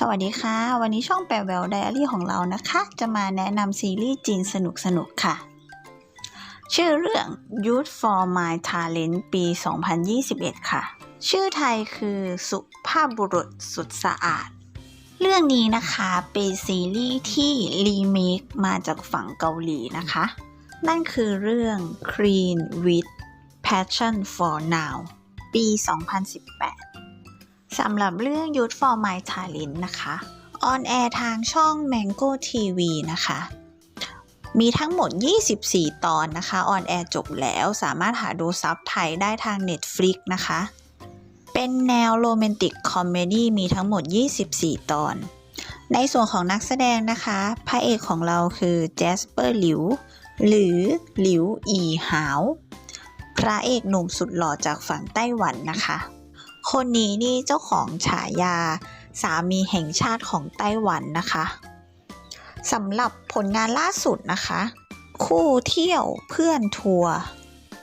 สวัสดีค่ะ วันนี้ช่องแปลแววไดอารี่ของเรานะคะ จะมาแนะนำซีรีส์จีนสนุกๆค่ะ ชื่อเรื่อง Youth for My Talent ปี 2021 ค่ะ ชื่อไทยคือสุภาพบุรุษสุดสะอาด เรื่องนี้นะคะเป็นซีรีส์ที่รีเมคมาจากฝั่งเกาหลีนะคะ นั่นคือเรื่อง Clean with Passion for Now ปี 2018 สำหรับเรื่อง Youth for My Talent นะคะออนแอร์ทางช่อง Mango TV นะคะ มีทั้งหมด 24 ตอนนะคะออนแอร์จบแล้วสามารถหาดูซับไทยได้ทาง Netflix นะคะ เป็นแนวโรแมนติกคอมเมดี้มีทั้งหมด 24 ตอน ในส่วนของนักแสดงนะคะ พระเอกของเราคือแจสเปอร์หลิว หรือหลิวอีหาว พระเอกหนุ่มสุดหล่อจากฝั่งไต้หวันนะคะ คนนี้นี่เจ้าของฉายาสามีแห่งชาติของไต้หวันนะคะสำหรับผลงานล่าสุดนะคะ คู่เที่ยวเพื่อนทัวร์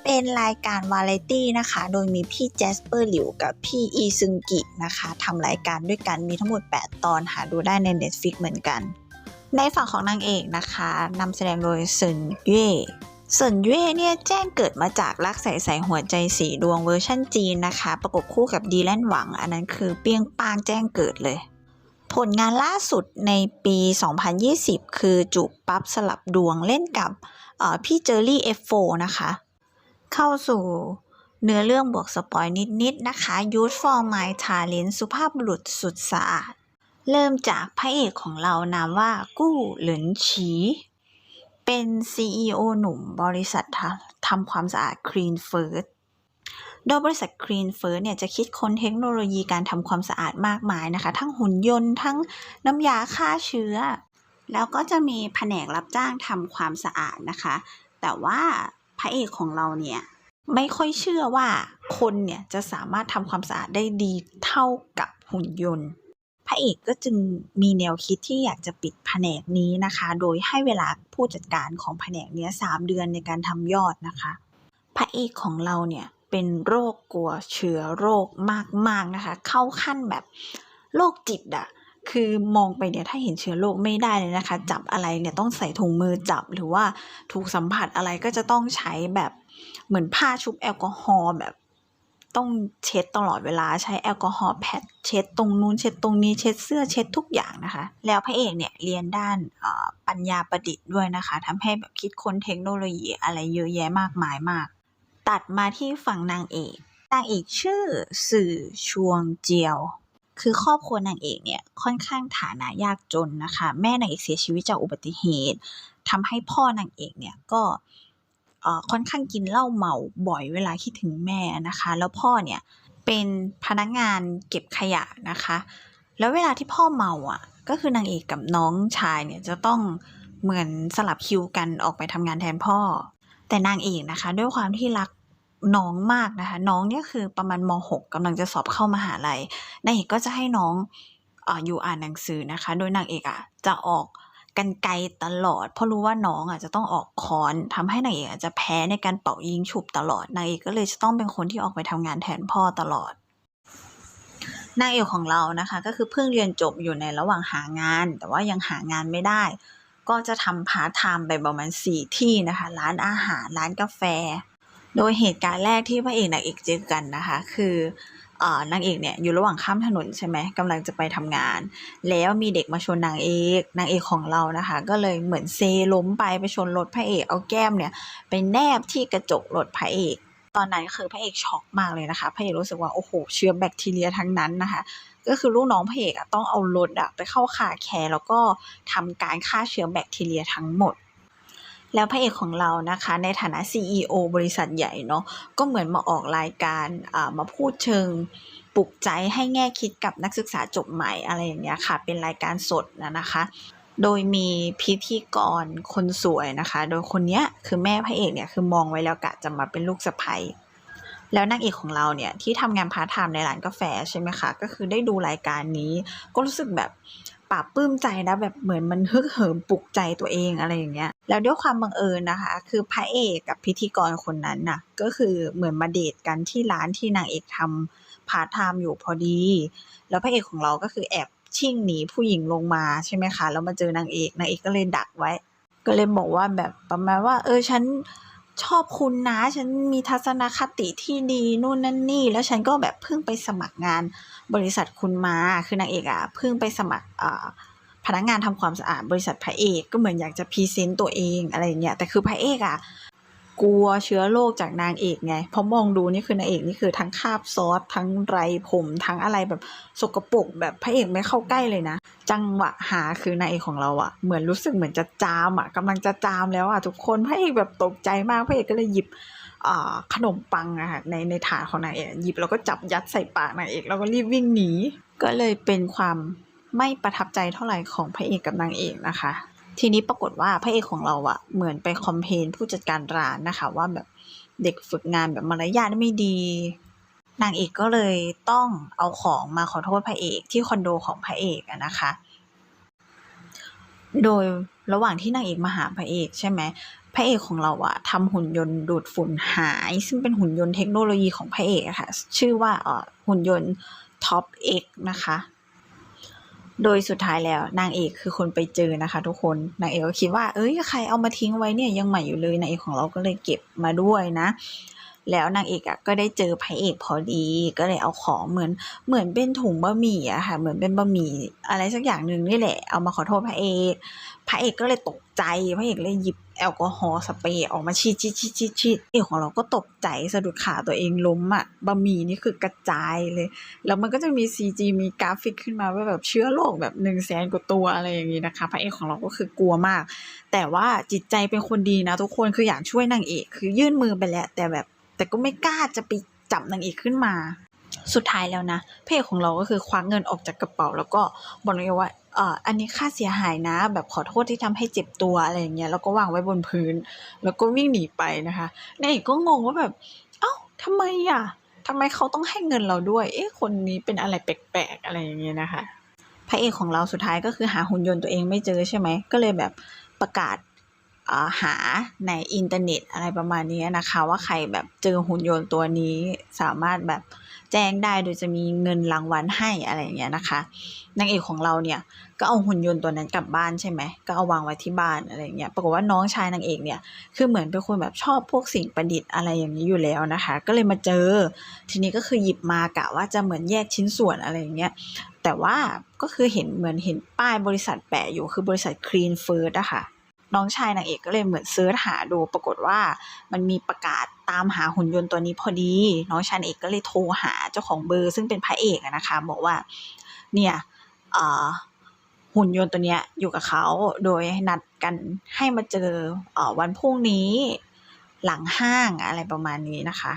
เป็นรายการวาไรตี้นะคะ โดยมีพี่แจสเปอร์หลิวกับพี่อีซึงกินะคะทำรายการด้วยกันมีทั้งหมด 8 ตอนหาดูได้ใน Netflix เหมือนกัน ในฝั่งของนางเอกนะคะนำแสดงโดยซินเย่ เซินเย่เนี่ยแจ้งเกิดมาจากรักใส่ใส่หัวใจสีดวงเวอร์ชั่นจีนนะคะ ประกบคู่กับดีแลนหวัง อันนั้นคือเปี้ยงปางแจ้งเกิดเลย ผลงานล่าสุดในปี 2020 คือจูบปั๊บสลับดวงเล่นกับพี่เจอรี่ F4 นะคะ เข้าสู่เนื้อเรื่องบวกสปอยนิดๆนะคะ Youth for My Talent สุภาพบุรุษสุดสะอาด เริ่มจากพระเอกของเรานามว่ากู้หลินฉี เป็น CEO หนุ่มบริษัททำความสะอาด Clean First โดยบริษัท Clean First เนี่ยจะคิดค้นเทคโนโลยีการทำความสะอาดมากมายนะคะ ทั้งหุ่นยนต์ทั้งน้ำยาฆ่าเชื้อ แล้วก็จะมีแผนกรับจ้างทำความสะอาดนะคะ แต่ว่าพระเอกของเราเนี่ยไม่ค่อยเชื่อว่าคนเนี่ยจะสามารถทำความสะอาดได้ดีเท่ากับหุ่นยนต์ ระเอกก็จึงมีแนวคิดที่อยากจะปิดแผนกนี้นะคะ โดยให้เวลาผู้จัดการของแผนกเนี้ยสามเดือนในการทำยอดนะคะ พระเอกของเราเนี่ยเป็นโรคกลัวเชื้อโรคมากๆนะคะ เข้าขั้นแบบโรคจิตอะคือมองไปเนี่ยถ้าเห็นเชื้อโรคไม่ได้เลยนะคะ จับอะไรเนี่ยต้องใส่ถุงมือจับหรือว่าถูกสัมผัสอะไรก็จะต้องใช้แบบเหมือนผ้าชุบแอลกอฮอล์แบบ ต้องเช็ดตลอดเวลาใช้แอลกอฮอล์แพดเช็ดตรงนู้นเช็ดตรงนี้เช็ดเสื้อเช็ดทุกอย่างนะคะ แล้วพระเอกเนี่ยเรียนด้านปัญญาประดิษฐ์ด้วยนะคะทำให้แบบคิดค้นเทคโนโลยีอะไรเยอะแยะมากมายมาก ตัดมาที่ฝั่งนางเอกนางเอกชื่อสื่อชวงเจียว คือครอบครัวนางเอกเนี่ยค่อนข้างฐานะยากจนนะคะ แม่นางเอกเสียชีวิตจากอุบัติเหตุทำให้พ่อนางเอกเนี่ยก็ ค่อนข้างกินเหล้าเมาบ่อยเวลาคิดถึงแม่นะคะ แล้วพ่อเนี่ยเป็นพนักงานเก็บขยะนะคะ แล้วเวลาที่พ่อเมาอะ ก็คือนางเอกกับน้องชายเนี่ยจะต้องเหมือนสลับคิวกันออกไปทำงานแทนพ่อ แต่นางเอกนะคะ ด้วยความที่รักน้องมากนะคะ น้องเนี่ยคือประมาณม .6 กำลังจะสอบเข้ามหาลัยนางเอกก็จะให้น้องออยู่อ่านหนังสือนะคะ โดยนางเอกอะจะออก กันไกลตลอด เพราะรู้ว่าน้องอะจะต้องออกคอนทำให้นางเอกอาจจะแพ้ในการเป่ายิงฉุบตลอดนางเอกก็เลยจะต้องเป็นคนที่ออกไปทำงานแทนพ่อตลอดนางเอกของเรานะคะ ก็คือเพิ่งเรียนจบอยู่ในระหว่างหางาน แต่ว่ายังหางานไม่ได้ ก็จะทำพาร์ทไทม์ไปประมาณสี่ที่นะคะ ร้านอาหารร้านกาแฟ โดยเหตุการณ์แรกที่พระเอกนางเอกเจอกันนะคะ คือ นางเอกเนี่ยอยู่ระหว่างข้ามถนนใช่ไหมกำลังจะไปทำงาน แล้วมีเด็กมาชนนางเอกนางเอกของเรานะคะ ก็เลยเหมือนเซล้มไปไปชนรถพระเอกเอาแก้มเนี่ยไปแนบที่กระจกรถพระเอกตอนนั้นคือพระเอกช็อกมากเลยนะคะพระเอกรู้สึกว่าโอ้โหเชื้อแบคทีเรียทั้งนั้นนะคะ ก็คือลูกน้องพระเอกอะต้องเอารถอะไปเข้าคาแคร์แล้วก็ทำการฆ่าเชื้อแบคทีเรียทั้งหมด แล้วพระเอกของเรานะคะในฐานะ CEO บริษัทใหญ่เนาะก็เหมือนมาออกรายการมาพูดเชิงปลุกใจให้แง่คิดกับนักศึกษาจบใหม่อะไรอย่างเงี้ยค่ะ เป็นรายการสดนะนะคะ โดยมีพิธีกรคนสวยนะคะ โดยคนเนี้ยคือแม่พระเอกเนี่ยคือมองไว้แล้วกะจะมาเป็นลูกสะใภ้แล้วนางเอกของเราเนี่ยที่ทำงานพาร์ทไทม์ในร้านกาแฟใช่ไหมคะ ก็คือได้ดูรายการนี้ ก็รู้สึกแบบ ปลาบปลื้มใจนะแบบเหมือนมันฮึกเหิมปลุกใจตัวเองอะไรอย่างเงี้ย แล้วด้วยความบังเอิญนะคะ คือพระเอกกับพิธีกรคนนั้นน่ะ ก็คือเหมือนมาเดทกันที่ร้านที่นางเอกทำพาร์ทไทม์อยู่พอดี แล้วพระเอกของเราก็คือแอบชิ่งหนีผู้หญิงลงมาใช่ไหมคะแล้วมาเจอนางเอกนางเอกก็เลยดักไว้ ก็เลยบอกว่าแบบประมาณว่า เออฉัน ชอบคุณนะ ฉันมีทัศนคติที่ดีนู่นนั่นนี่ แล้วฉันก็แบบเพิ่งไปสมัครงานบริษัทคุณมา คือนางเอกอะเพิ่งไปสมัครอ่าพนักงานทำความสะอาดบริษัทพระเอกก็เหมือนอยากจะพรีเซนต์ตัวเองอะไรเงี้ยแต่คือพระเอกอะ กลัวเชื้อโรคจากนางเอกไง เพราะมองดูนี่คือนางเอกนี่คือทั้งคาบซอสทั้งไรผมทั้งอะไรแบบสกปรกแบบพระเอกไม่เข้าใกล้เลยนะ จังหวะหาคือนางเอกของเราอะเหมือนรู้สึกเหมือนจะจามอะกำลังจะจามแล้วอะทุกคนพระเอกแบบตกใจมากพระเอกก็เลยหยิบขนมปังอะค่ะในในถาดของนางเอกหยิบแล้วก็จับยัดใส่ปากนางเอกแล้วก็รีบวิ่งหนีก็เลยเป็นความไม่ประทับใจเท่าไหร่ของพระเอกกับนางเอกนะคะ ทีนี้ปรากฏว่าพระเอกของเราอะเหมือนไปคอมเพนผู้จัดการร้านนะคะ ว่าแบบเด็กฝึกงานแบบมารยาทไม่ดี นางเอกก็เลยต้องเอาของมาขอโทษพระเอกที่คอนโดของพระเอกอะนะคะ โดยระหว่างที่นางเอกมาหาพระเอกใช่ไหมพระเอกของเราอะทำหุ่นยนต์ดูดฝุ่นหาย ซึ่งเป็นหุ่นยนต์เทคโนโลยีของพระเอกอะค่ะ ชื่อว่าเออหุ่นยนต์ Top X นะคะ โดยสุดท้ายแล้วนางเอกคือคนไปเจอนะคะ ทุกคนนางเอกก็คิดว่า เอ้ยใครเอามาทิ้งไว้เนี่ยยังใหม่อยู่เลยนางเอกของเราก็เลยเก็บมาด้วยนะ แล้วนางเอกอะก็ได้เจอพระเอกพอดี ก็เลยเอาของเหมือนเหมือนเป็นถุงบะหมี่อะค่ะ เหมือนเป็นบะหมี่อะไรสักอย่างหนึ่งนี่แหละ เอามาขอโทษพระเอก พระเอกก็เลยตกใจ พระเอกเลยหยิบแอลกอฮอล์สเปรย์ออกมาฉีดฉีดฉีดฉีดฉีดเอกของเราก็ตกใจสะดุดขาตัวเองล้มอะบะหมี่นี่คือกระจายเลย แล้วมันก็จะมี CG มีกราฟิกขึ้นมาว่าแบบเชื้อโรคแบบหนึ่งแสนกว่าตัวอะไรอย่างนี้นะคะ พระเอกของเราก็คือกลัวมาก แต่ว่าจิตใจเป็นคนดีนะทุกคนคืออยากช่วยนางเอก คือยื่นมือไปแล้วแต่แบบ แต่ก็ไม่กล้าจะไปจับนางเอกขึ้นมา สุดท้ายแล้วนะพระเอกของเราก็คือควักเงินออกจากกระเป๋า แล้วก็บอกเลยว่าเอ่ออันนี้ค่าเสียหายนะ แบบขอโทษที่ทำให้เจ็บตัวอะไรอย่างเงี้ยแล้วก็วางไว้บนพื้น แล้วก็วิ่งหนีไปนะคะนางเอกก็งงว่าแบบเอ้าทำไมอะทำไมเขาต้องให้เงินเราด้วย เอ๊ะคนนี้เป็นอะไรแปลกๆอะไรอย่างเงี้ยนะคะพระเอกของเราสุดท้ายก็คือหาหุ่นยนต์ตัวเองไม่เจอใช่ไหมก็เลยแบบประกาศ หาในอินเทอร์เน็ตอะไรประมาณนี้นะคะ ว่าใครแบบเจอหุ่นยนต์ตัวนี้สามารถแบบแจ้งได้โดยจะมีเงินรางวัลให้อะไรอย่างเงี้ยนะคะนางเอกของเราเนี่ยก็เอาหุ่นยนต์ตัวนั้นกลับบ้านใช่ไหมก็เอาวางไว้ที่บ้านอะไรอย่างเงี้ยปรากฏว่าน้องชายนางเอกเนี่ยคือเหมือนเป็นคนแบบชอบพวกสิ่งประดิษฐ์อะไรอย่างนี้อยู่แล้วนะคะ ก็เลยมาเจอ ทีนี้ก็คือหยิบมากะว่าจะเหมือนแยกชิ้นส่วนอะไรอย่างเงี้ยแต่ว่าก็คือเห็นเหมือนเห็นป้ายบริษัทแปะอยู่คือบริษัท Clean First อะค่ะ น้องชายนางเอกก็เลยเหมือนเซิร์ชหาดูปรากฏว่ามันมีประกาศตามหาหุ่นยนต์ตัวนี้พอดี น้องชายนางเอกก็เลยโทรหาเจ้าของเบอร์ซึ่งเป็นพระเอกนะคะ บอกว่าเนี่ยหุ่นยนต์ตัวเนี้ยอยู่กับเขาโดยนัดกันให้มาเจอเอ่อวันพรุ่งนี้หลังห้างอะไรประมาณนี้นะคะ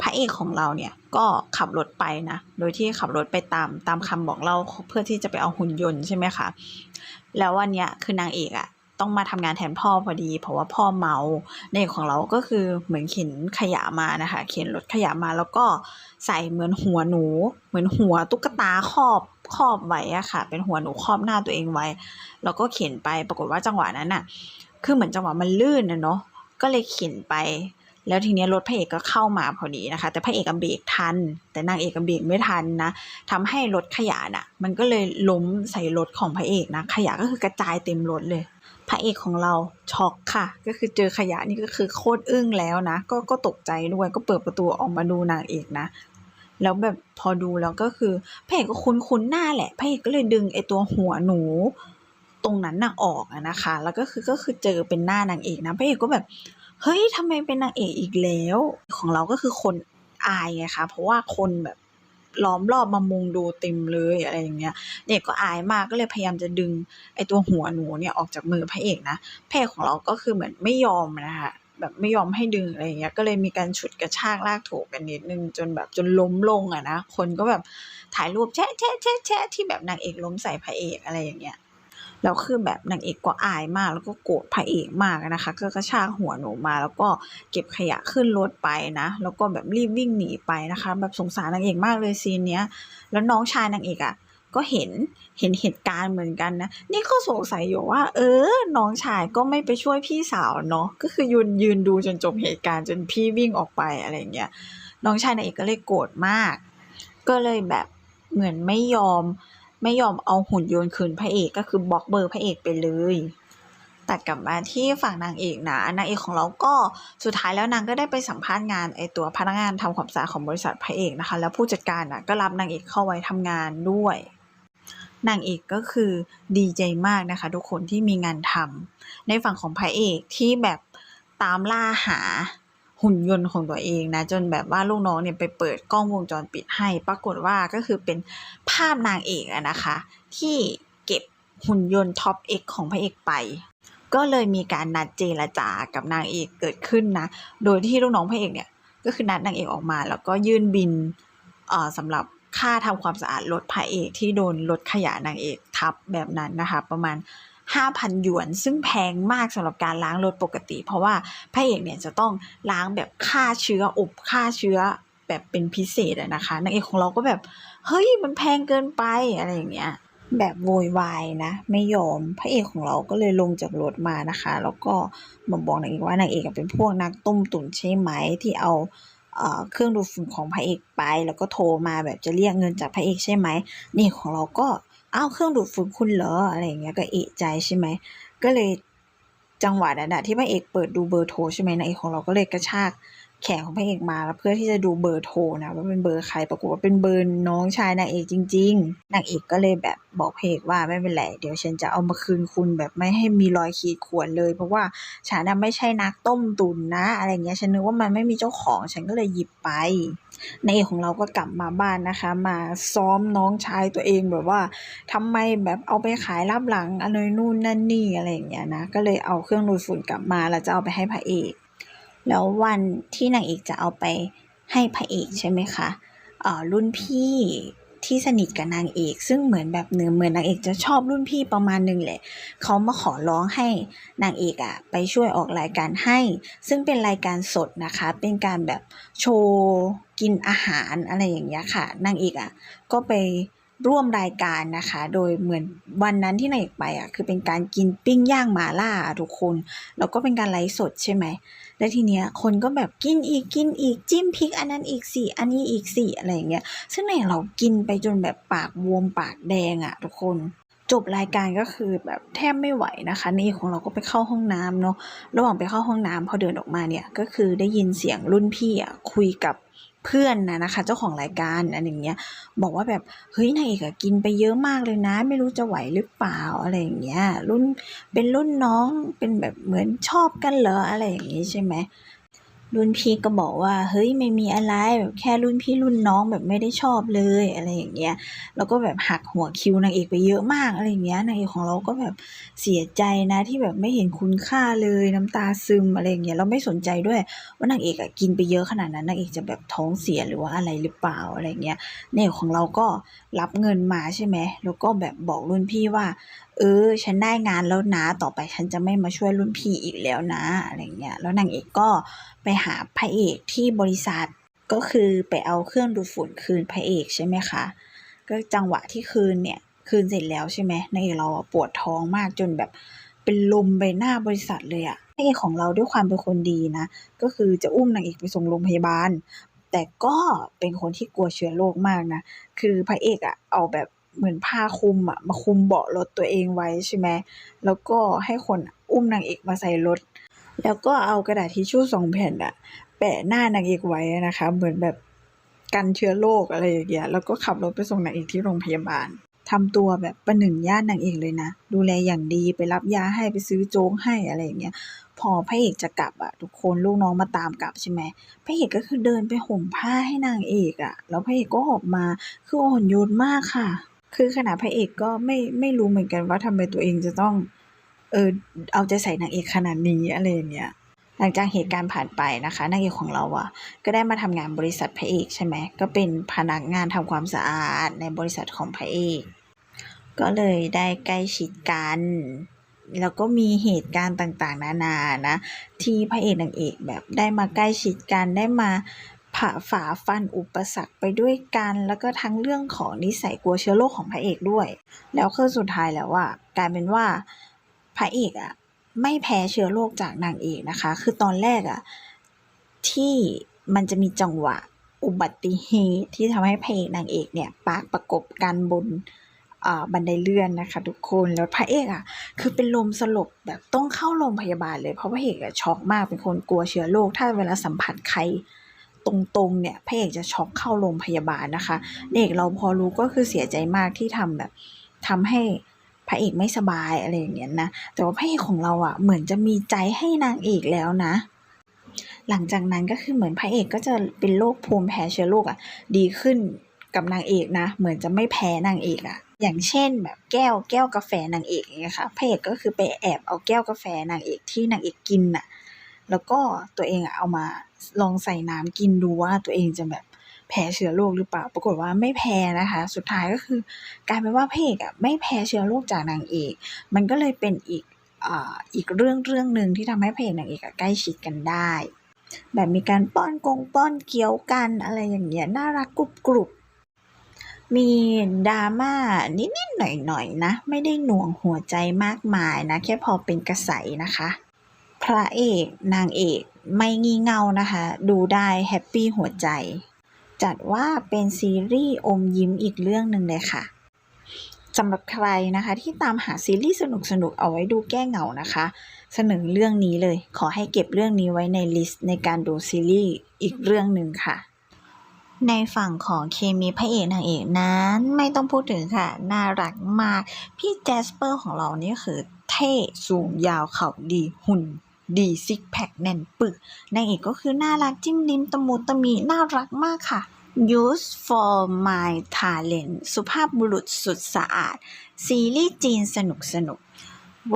พระเอกของเราเนี่ยก็ขับรถไปนะ โดยที่ขับรถไปตามตามคำบอกเล่าเพื่อที่จะไปเอาหุ่นยนต์ใช่ไหมคะ แล้ววันเนี้ยคือนางเอกอะต้องมาทำงานแทนพ่อพอดี เพราะว่าพ่อเมาในของเราก็คือเหมือนเข็นขยะมานะคะ เข็นรถขยะมาแล้วก็ใส่เหมือนหัวหนู เหมือนหัวตุ๊กตาครอบครอบไว้อะค่ะ เป็นหัวหนูครอบหน้าตัวเองไว้ แล้วก็เข็นไปปรากฏว่าจังหวะนั้นน่ะคือเหมือนจังหวะมันลื่นนะเนาะก็เลยเข็นไป แล้วทีเนี้ยรถพระเอกก็เข้ามาพอดีนะคะ แต่พระเอกเบรกทัน แต่นางเอกเบรกไม่ทันนะทำให้รถขยะน่ะ มันก็เลยล้มใส่รถของพระเอกนะ ขยะก็คือกระจายเต็มรถเลย พระเอกของเราช็อกค่ะ ก็คือเจอขยะนี่ก็คือโคตรอึ้งแล้วนะ ก็ก็ตกใจด้วยก็เปิดประตูออกมาดูนางเอกนะแล้วแบบพอดูแล้วก็คือพระเอกก็คุ้นๆหน้าแหละพระเอกก็เลยดึงไอตัวหัวหนูตรงนั้นน่ะออกนะคะ แล้วก็คือก็คือเจอเป็นหน้านางเอกนะพระเอกก็แบบ เฮ้ยทำไมเป็นนางเอกอีกแล้ว ของเราก็คือคนอายไงคะเพราะว่าคนแบบล้อมรอบมามุงดูเต็มเลยอะไรอย่างเงี้ยเด็กก็อายมากก็เลยพยายามจะดึงไอตัวหัวหนูเนี่ยออกจากมือพระเอกนะพระเอกของเราก็คือเหมือนไม่ยอมนะคะแบบไม่ยอมให้ดึงอะไรอย่างเงี้ยก็เลยมีการฉุดกระชากลากถูกันนิดนึงจนแบบจนล้มลงอะนะคนก็แบบถ่ายรูปแชะแชะแชะแชะที่แบบนางเอกล้มใส่พระเอกอะไรอย่างเงี้ย แล้วคือแบบนางเอกก็อายมาก แล้วก็โกรธพระเอกมากนะคะ ก็กระชากหัวหนูมา แล้วก็เก็บขยะขึ้นรถไปนะ แล้วก็แบบรีบวิ่งหนีไปนะคะ แบบสงสารนางเอกมากเลยซีนเนี้ย แล้วน้องชายนางเอกอะก็เห็นเห็นเหตุการณ์เหมือนกันนะ นี่ก็สงสัยอยู่ว่า เออ น้องชายก็ไม่ไปช่วยพี่สาวเนาะก็คือยืนยืนดูจนจบเหตุการณ์จนพี่วิ่งออกไปอะไรเงี้ยน้องชายนางเอกก็เลยโกรธมาก ก็เลยแบบเหมือนไม่ยอม ไม่ยอมเอาหุ่นยนต์คืนพระเอกก็คือบล็อกเบอร์พระเอกไปเลยตัดกลับมาที่ฝั่งนางเอกนะนางเอกของเราก็สุดท้ายแล้วนางก็ได้ไปสัมภาษณ์งานไอตัวพนักงานทำความสะอาดของบริษัทพระเอกนะคะ แล้วผู้จัดการน่ะก็รับนางเอกเข้าไว้ทำงานด้วยนางเอกก็คือดีใจมากนะคะ ทุกคนที่มีงานทำในฝั่งของพระเอกที่แบบตามล่าหา หุ่นยนต์ของตัวเองนะ จนแบบว่าลูกน้องเนี่ยไปเปิดกล้องวงจรปิดให้ ปรากฏว่าก็คือเป็นภาพนางเอกอะนะคะ ที่เก็บหุ่นยนต์ท็อป X ของพระเอกไป ก็เลยมีการนัดเจรจากับนางเอกเกิดขึ้นนะ โดยที่ลูกน้องพระเอกเนี่ยก็คือนัดนางเอกออกมา แล้วก็ยื่นบินเอ่อสำหรับค่าทำความสะอาดรถพระเอกที่โดนรถขยะนางเอกทับแบบนั้นนะคะ ประมาณ 5,000หยวน ซึ่งแพงมากสำหรับการล้างรถปกติ เพราะว่าพระเอกเนี่ยจะต้องล้างแบบฆ่าเชื้ออบฆ่าเชื้อแบบเป็นพิเศษอะนะคะนางเอกของเราก็แบบ เฮ้ยมันแพงเกินไปอะไรอย่างเงี้ยแบบโวยวายนะ ไม่ยอมพระเอกของเราก็เลยลงจากรถมานะคะ แล้วก็มาบอกนางเอกว่านางเอกเป็นพวกนักต้มตุ๋นใช่ไหมที่เอาเอ่อเครื่องดูดฝุ่นของพระเอกไป แล้วก็โทรมาแบบจะเรียกเงินจากพระเอกใช่ไหมนี่ของเราก็ อ้าวเครื่องดูดฝุ่นคุณเหรออะไรอย่างเงี้ยก็เอะใจใช่ไหมก็เลยจังหวะนั้นอะที่พระเอกเปิดดูเบอร์โทรใช่ไหมนางเอกของเราก็เลยกระชากแขนของพระเอกมาแล้วเพื่อที่จะดูเบอร์โทรนะว่าเป็นเบอร์ใครปรากฏว่าเป็นเบอร์น้องชายนางเอกจริง ๆนางเอกก็เลยแบบบอกพระเอกว่าไม่เป็นไรเดี๋ยวฉันจะเอามาคืนคุณแบบไม่ให้มีรอยขีดข่วนเลย เพราะว่าฉันน่ะไม่ใช่นักต้มตุ๋นนะ อะไรเงี้ยฉันนึกว่ามันไม่มีเจ้าของฉันก็เลยหยิบไป นายเอกของเราก็กลับมาบ้านนะคะ มาซ้อมน้องชายตัวเองแบบว่าทำไมแบบเอาไปขายรับหลังอะไรนู่นนั่นนี่อะไรอย่างเงี้ยนะ ก็เลยเอาเครื่องดูดฝุ่นกลับมาแล้วจะเอาไปให้พระเอก แล้ววันที่นางเอกจะเอาไปให้พระเอกใช่ไหมคะเอ่อรุ่นพี่ ที่สนิทกับนางเอก ซึ่งเหมือนแบบเนื้อเหมือนนางเอกจะชอบรุ่นพี่ประมาณหนึงแหละเขามาขอร้องให้นางเอกอะไปช่วยออกรายการให้ ซึ่งเป็นรายการสดนะคะ เป็นการแบบโชว์กินอาหารอะไรอย่างเงี้ยค่ะนางเอกอะก็ไปร่วมรายการนะคะ โดยเหมือนวันนั้นที่นางเอกไปอะคือเป็นการกินปิ้งย่างหมาล่าทุกคน แล้วก็เป็นการไลฟ์สดใช่ไหม แล้วทีเนี้ยคนก็แบบกินอีกกินอีกจิ้มพริกอันนั้นอีกสี่อันนี้อีกสี่อะไรอย่างเงี้ยซึ่งในเรากินไปจนแบบปากบวมปากแดงอะ่ะทุกคนจบรายการก็คือแบบแทบไม่ไหวนะคะนี่ของเราก็ไปเข้าห้องน้ำเนาะระหว่างไปเข้าห้องน้ำพอเดินออกมาเนี่ยก็คือได้ยินเสียงรุ่นพี่อะคุยกับ เพื่อนนะนะคะ เจ้าของรายการอะไรอย่างเงี้ยบอกว่าแบบเฮ้ยนายเอกกินไปเยอะมากเลยนะ ไม่รู้จะไหวหรือเปล่าอะไรอย่างเงี้ยรุ่นเป็นรุ่นน้องเป็นแบบเหมือนชอบกันเหรออะไรอย่างงี้ใช่ไหม รุ่นพี่ก็บอกว่าเฮ้ยไม่มีอะไรแบบแค่รุ่นพี่รุ่นน้องแบบไม่ได้ชอบเลยอะไรอย่างเงี้ยแล้วก็แบบหักหัวคิวนางเอกไปเยอะมากอะไรอย่างเงี้ยนางเอกของเราก็แบบเสียใจนะที่แบบไม่เห็นคุณค่าเลยน้ำตาซึมอะไรอย่างเงี้ยเราไม่สนใจด้วยว่านางเอกอะกินไปเยอะขนาดนั้นนางเอกจะแบบท้องเสียหรือว่าอะไรหรือเปล่าอะไรเงี้ยนางเอกของเราก็รับเงินมาใช่ไหมแล้วก็แบบบอกรุ่นพี่ว่าเออ ฉันได้งานแล้วนะ ต่อไปฉันจะไม่มาช่วยรุ่นพี่อีกแล้วนะอะไรเงี้ย แล้วนางเอกก็ไปหาพระเอกที่บริษัทก็คือไปเอาเครื่องดูดฝุ่นคืนพระเอกใช่ไหมคะ ก็จังหวะที่คืนเนี่ย คืนเสร็จแล้วใช่ไหมนางเอกเราปวดท้องมากจนแบบเป็นลมไปหน้าบริษัทเลยอะพระเอกของเราด้วยความเป็นคนดีนะ ก็คือจะอุ้มนางเอกไปส่งโรงพยาบาล แต่ก็เป็นคนที่กลัวเชื้อโรคมากนะ คือพระเอกอะเอาแบบ เหมือนผ้าคลุมอะมาคลุมเบาะรถตัวเองไว้ใช่ไหมแล้วก็ให้คนอุ้มนางเอกมาใส่รถ แล้วก็เอากระดาษทิชชู่สองแผ่นอะแปะหน้านางเอกไว้นะคะ เหมือนแบบกันเชื้อโรคอะไรอย่างเงี้ยแล้วก็ขับรถไปส่งนางเอกที่โรงพยาบาลทำตัวแบบประหนึ่งญาตินางเอกเลยนะ ดูแลอย่างดีไปรับยาให้ไปซื้อโจ๊กให้อะไรอย่างเงี้ยพอพระเอกจะกลับอะทุกคนลูกน้องมาตามกลับใช่ไหมพระเอกก็คือเดินไปห่มผ้าให้นางเอกอะแล้วพระเอกก็ออกมาคืออ่อนโยนมากค่ะ คือขนาดพระเอกก็ไม่ไม่รู้เหมือนกันว่าทำไมตัวเองจะต้อง เออเอาใจใส่นางเอกขนาดนี้อะไรอย่างเงี้ยหลังจากเหตุการณ์ผ่านไปนะคะนางเอกของเราอะก็ได้มาทำงานบริษัทพระเอกใช่ไหมก็เป็นพนักงานทำความสะอาดในบริษัทของพระเอก ก็เลยได้ใกล้ชิดกัน แล้วก็มีเหตุการณ์ต่างๆ นานานะ ที่พระเอกนางเอกแบบได้มาใกล้ชิดกันได้มา ผ่าฝ่าฟันอุปสรรคไปด้วยกัน แล้วก็ทั้งเรื่องของนิสัยกลัวเชื้อโรคของพระเอกด้วย แล้วคือสุดท้ายแล้วว่ากลายเป็นว่าพระเอกอะไม่แพ้เชื้อโรคจากนางเอกนะคะ คือตอนแรกอะที่มันจะมีจังหวะอุบัติเหตุที่ทำให้พระเอกนางเอกเนี่ยปากประกบกันบนบันไดเลื่อนนะคะทุกคนแล้วพระเอกอะคือเป็นลมสลบแบบต้องเข้าโรงพยาบาลเลยเพราะพระเอกอะช็อกมากเป็นคนกลัวเชื้อโรคถ้าเวลาสัมผัสใคร ตรงๆเนี่ยพระเอกจะช็อกเข้าโรงพยาบาลนะคะเด็กเราพอรู้ก็คือเสียใจมากที่ทำแบบทำให้พระเอกไม่สบายอะไรอย่างเงี้ยนะแต่ว่าพระเอกของเราอะเหมือนจะมีใจให้นางเอกแล้วนะ หลังจากนั้นก็คือเหมือนพระเอกก็จะเป็นโรคภูมิแพ้เชื้อโรคอะดีขึ้นกับนางเอกนะ เหมือนจะไม่แพ้นางเอกอะอย่างเช่นแบบแก้วแก้วกาแฟนางเอกองเงี้ยค่ะพระเอกก็คือไปแอบเอาแก้วกาแฟนางเอกที่นางเอกกินน่ะ แล้วก็ตัวเองอะเอามาลองใส่น้ำกินดูว่าตัวเองจะแบบแพ้เชื้อโรคหรือเปล่า ปรากฏว่าไม่แพ้นะคะ สุดท้ายก็คือกลายเป็นว่าพระเอกอะไม่แพ้เชื้อโรคจากนางเอก มันก็เลยเป็นอีกอ,อีกเรื่องเรื่องหนึ่งที่ทำให้พระเอกนางเอกใกล้ชิดกันได้ แบบมีการป้อนกงป้อนเกี๊ยวกันอะไรอย่างเงี้ยน่ารักกรุบกรุบมีดราม่านิดๆหน่อยๆนะไม่ได้หน่วงหัวใจมากมายนะ แค่พอเป็นกระใสนะคะ พระเอกนางเอกไม่งี่เง่านะคะ ดูได้แฮปปี้หัวใจ จัดว่าเป็นซีรีส์อมยิ้มอีกเรื่องหนึ่งเลยค่ะสำหรับใครนะคะ ที่ตามหาซีรีส์สนุกๆเอาไว้ดูแก้เหงานะคะ เสนอเรื่องนี้เลย ขอให้เก็บเรื่องนี้ไว้ในลิสต์ในการดูซีรีส์อีกเรื่องหนึ่งค่ะ ในฝั่งของเคมีพระเอกนางเอกนั้นไม่ต้องพูดถึงค่ะ น่ารักมาก พี่แจสเปอร์ของเรานี่คือเท่สูงยาวเขาดีหุ่น ดีซิกแพคแน่นปึกนางเอกก็คือน่ารักจิ้มลิ้มตะมูตะมีน่ารักมากค่ะ Use for my talent สุภาพบุรุษสุดสะอาด ซีรีส์จีนสนุกสนุก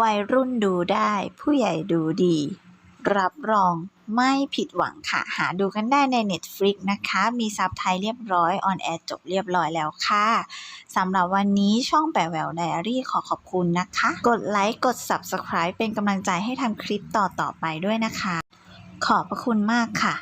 วัยรุ่นดูได้ ผู้ใหญ่ดูดี รับรอง ไม่ผิดหวังค่ะ หาดูกันได้ใน Netflix นะคะ มีซับไทยเรียบร้อย ออนแอร์จบเรียบร้อยแล้วค่ะสำหรับวันนี้ช่องแปะแววไดอารี่ขอขอบคุณนะคะ กดไลค์ กด Subscribe เป็นกำลังใจให้ทำคลิปต่อๆไปด้วยนะคะ ขอบพระคุณมากค่ะ